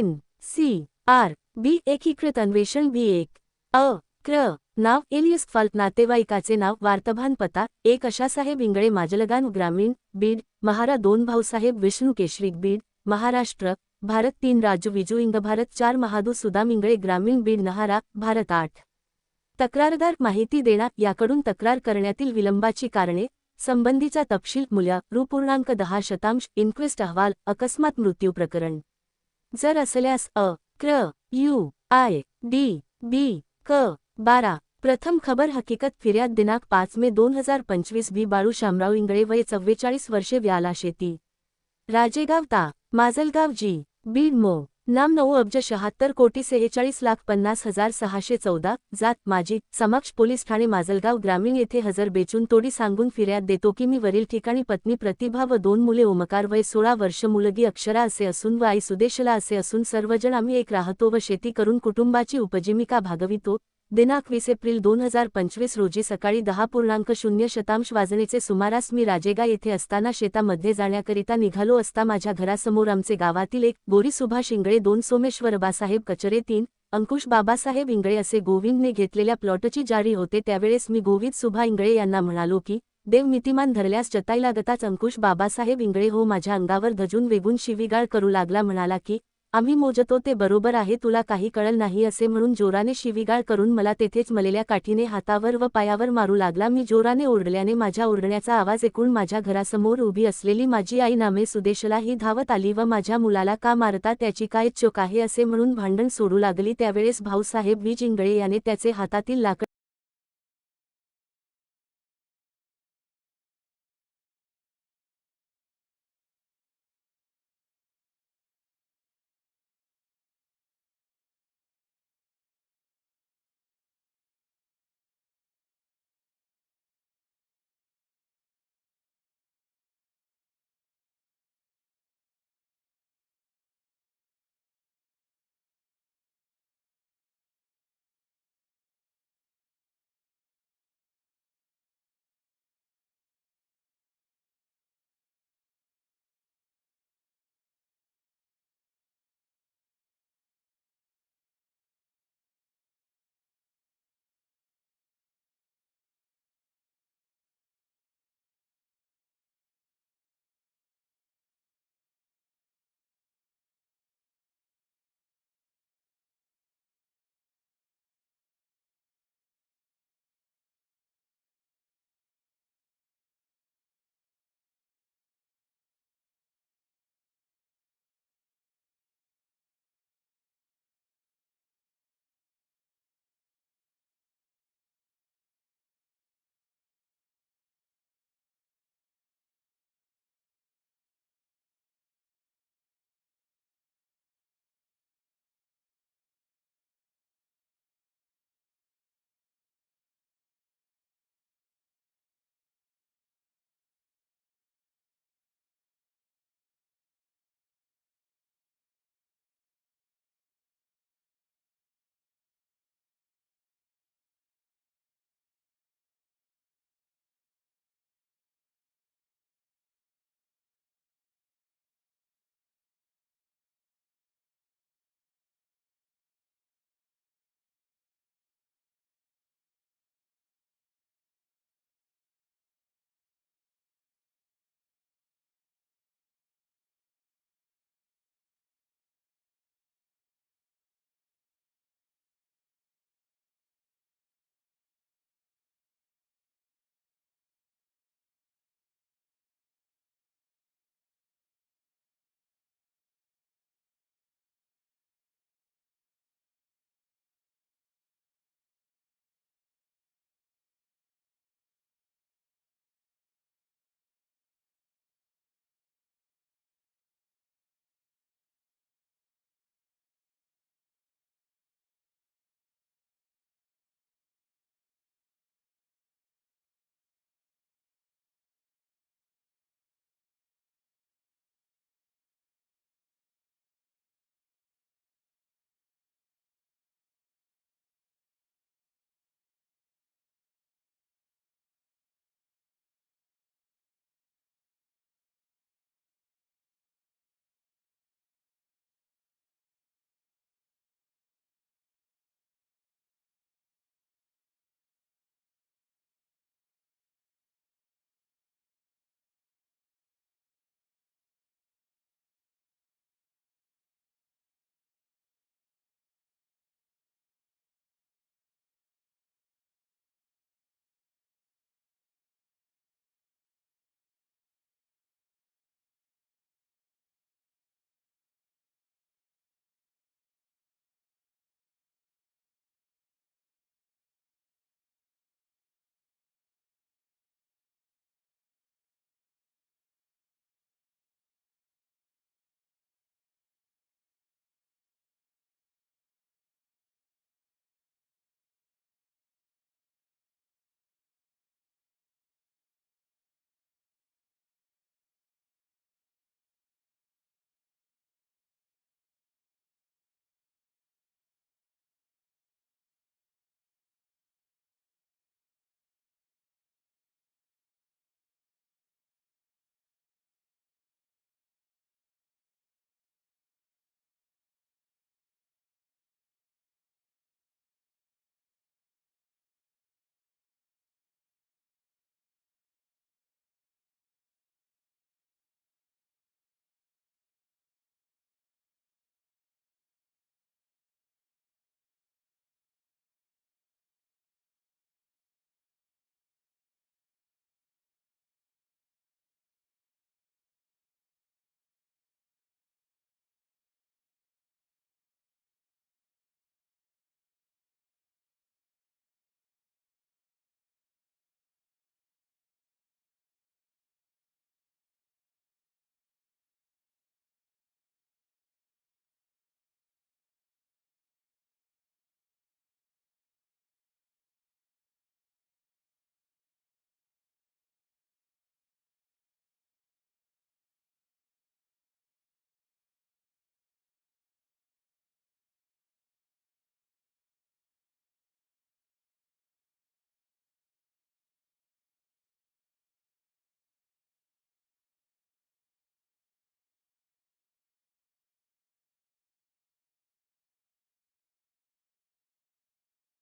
N C R B एकीकृत अन्वेषण बी एक अ क्र नाव एलियस फाल्ट नातेवाईकाचे नाव वार्तभान पता एक अशासाहेब इंगळे माजलगान ग्रामीण बीड महारा दोन भाऊसाहेब विष्णू केशरी बीड महाराष्ट्र भारत तीन राजू विजू इंग भारत चार महादू सुदाम इंगळे ग्रामीण बीड नहारा भारत आठ. तक्रारदार माहिती देणार याकडून तक्रार करण्यातील विलंबाची कारणे संबंधीचा तपशील मूल्या रु पूर्णांक दहा शतांश इन्क्वेस्ट अहवाल अकस्मात मृत्यू प्रकरण. जर असल्यास अ क्र यू आय डी बी क बारा प्रथम खबर हकीकत फिर्याद दिनांक पाच मे दोन हजार पंचवीस बी बाळू शामराव इंगळे वय चव्वेचाळीस वर्षे व्याला शेती. राजेगाव ता माजलगाव जी बीड मो. नाम नऊ अब्ज शहात्तर कोटी सेहेचाळीस लाख पन्नास हजार सहाशे चौदा जात माझी समक्ष पोलीस ठाणे माजलगाव ग्रामीण येथे हजर बेचून तोडी सांगून फिर्याद देतो की मी वरील ठिकाणी पत्नी प्रतिभा व दोन मुले ओमकार वय सोळा वर्ष मुलगी अक्षरा असे असून व आई सुदेशला असे असून सर्वजण आम्ही एक राहतो व शेती करून कुटुंबाची उपजीविका भागवितो. दिनांक वीस एप्रिल दोन हजार पंचवीस रोजी सकाळी दहा पूर्णांक शून्य शतांश वाजण्याचे सुमारास मी राजेगा येथे असताना शेतामध्ये जाण्याकरिता निघालो असता माझ्या घरासमोर आमचे गावातील एक गोरी सुभाष इंगळे दोन सोमेश्वर बाबासाहेब कचरे तीन अंकुश बाबासाहेब इंगळे असे गोविंदने घेतलेल्या प्लॉटची जारी होते. त्यावेळेस मी गोविंद सुभा इंगळे यांना म्हणालो की देव नीतिमान धरल्यास जताई गताच अंकुश बाबासाहेब इंगळे हो माझ्या अंगावर धजून वेगून शिवीगाळ करू लागला. म्हणाला की आम्ही मोजतो ते बरोबर आहे तुला काही कळल नाही असे म्हणून जोराने शिवीगाळ करून मला तेथेच मलेल्या काठीने हातावर व पायावर मारू लागला. मी जोराने ओरडल्याने माझ्या ओरडण्याचा आवाज ऐकून माझ्या घरासमोर उभी असलेली माझी आई नामे सुदेशला ही धावत आली व माझ्या मुलाला का मारता त्याची काय चोक आहे असे म्हणून भांडण सोडू लागली. त्यावेळेस भाऊसाहेब वीज इंगळे याने त्याचे हातातील लाकड